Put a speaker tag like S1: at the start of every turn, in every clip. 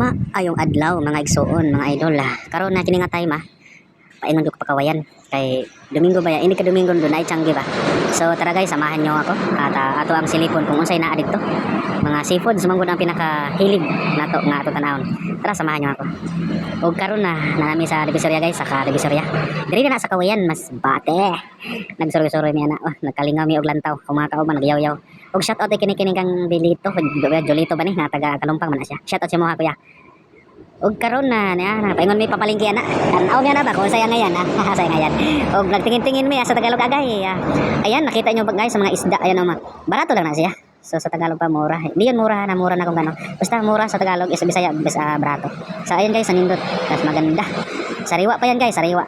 S1: Maayong adlaw mga igsoon, mga idol. ah. Karon na kini nga time ah. Paingon ko pakawayan kay Domingo ba ya? Ini ka Domingo doon ay tiyanggi ba? So tara guys, samahan niyo ako at ah, ato ang silipon kung unsay naa dito. Mga seafood sumanggo ang pinakahilig nato nga ato tanawon. Tara samahan niyo ako. Og karon na nanami sa Divisoria guys, sa Divisoria. Diri na sa kawayan mas bate. Nagsuroy-suroy mi ana. Oh, nagkalingaw mi og lantaw. Kung mga kauban nagyaw-yaw. Og shout out kay kini kang Dilito, Jolito ba ni nga taga Kalumpang man na siya. Shout out sa mga kuya. Og karon na niya na paingon mi papalingki ana. Tanaw niya na ba kung saya ngayon ha. saya ngayon. Og nagtingin-tingin mi ah, sa Tagalog agay. ah. Ayan nakita niyo ba guys sa mga isda ayan oh, barato lang na siya. So sa Tagalog pa mura. Hindi yun mura na mura na kung gano. Basta mura sa Tagalog is Bisaya bis ah, barato. So ayan guys sa nindot. Mas maganda. Sariwa pa yan guys, sariwa.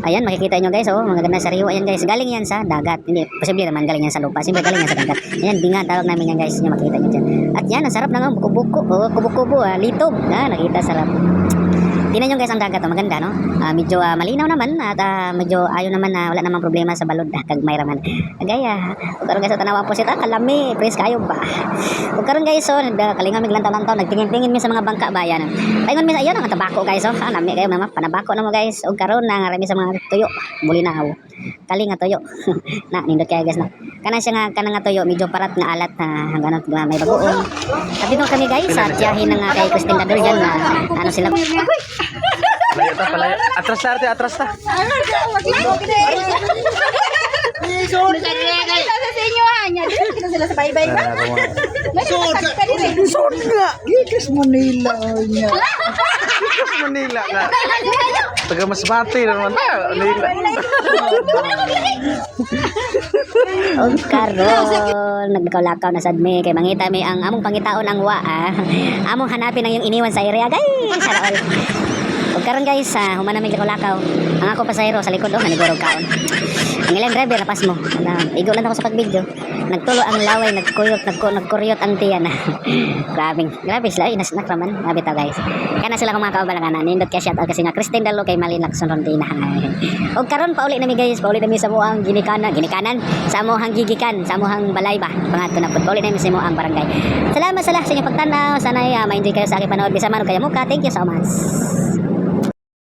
S1: Ayan, makikita nyo guys, oh, magaganda sariwa yan guys. Galing yan sa dagat. Hindi, posible naman galing yan sa lupa. Siyempre galing yan sa dagat. Ayan, bingan, tawag namin yan guys. Yan, makikita nyo dyan. At yan, ang sarap na nga, buko-buko. Oh, kubo-kubo, ah, litog. Ah, nakita, sarap. Tingnan nyo guys ang dagat, oh, maganda, no? Ah, medyo ah, malinaw naman at ah, medyo ayaw naman na wala namang problema sa balod ah, kag may raman. Gaya, ug karon guys tanawa po sita kalami, press kayo ba. Ug karon guys nagda kalinga mig lantaw lantaw nagtingin-tingin mi sa mga bangka bayan. Paingon mi sa ayan ang tabako guys oh. Ah, kayo mama panabako na mo guys. Ug karon na rami sa mga tuyo, muli na ako. Kali nga tuyo. na nindot kaya guys na. Kana siya nga kana nga tuyo medyo parat nga alat na hanggang nga may bagoong. At dito kami guys sa tiyahin nga kay Christine Dador dyan na ano sila
S2: Palayo ta, palayo. Atras ta, ate, atras ta.
S3: sa inyo ha. Nya, kita sila sa baybay ba?
S4: Resort nga. Gikis Manila niya.
S2: Manila nga. Taga Masbate naman ta. Manila.
S1: Og karon nagkalakaw na sad mi kay mangita mi ang among pangitaon ang wa ah. Among hanapin ang yung iniwan sa area guys. All. Og karon guys, ah, human na mi. Ang ako pasahero sa likod oh, nanigurog kaon. Ang ilang driver lapas mo. Igo lang ako sa pagbidyo. Nagtulo ang laway, nagkuyot, nagko, nagkuryot ang tiyan. grabe, grabe sila. Ay, nasnak naman. Grabe to guys. Kana sila kung mga kaubalangan. Nindot kaya shout out kasi nga Christine Dalo kay Malin Lacson Rondina. Og karon pauli nami guys, pauli nami sa muang ginikanan, ginikanan, sa muhang gigikan, sa muhang balay ba. Pangato na pud. Pauli nami sa muang barangay. Salamat sa lahat sa inyong pagtanaw. Sana uh, ma-enjoy kayo sa aking panood. Bisa man o kaya muka. Thank you so much.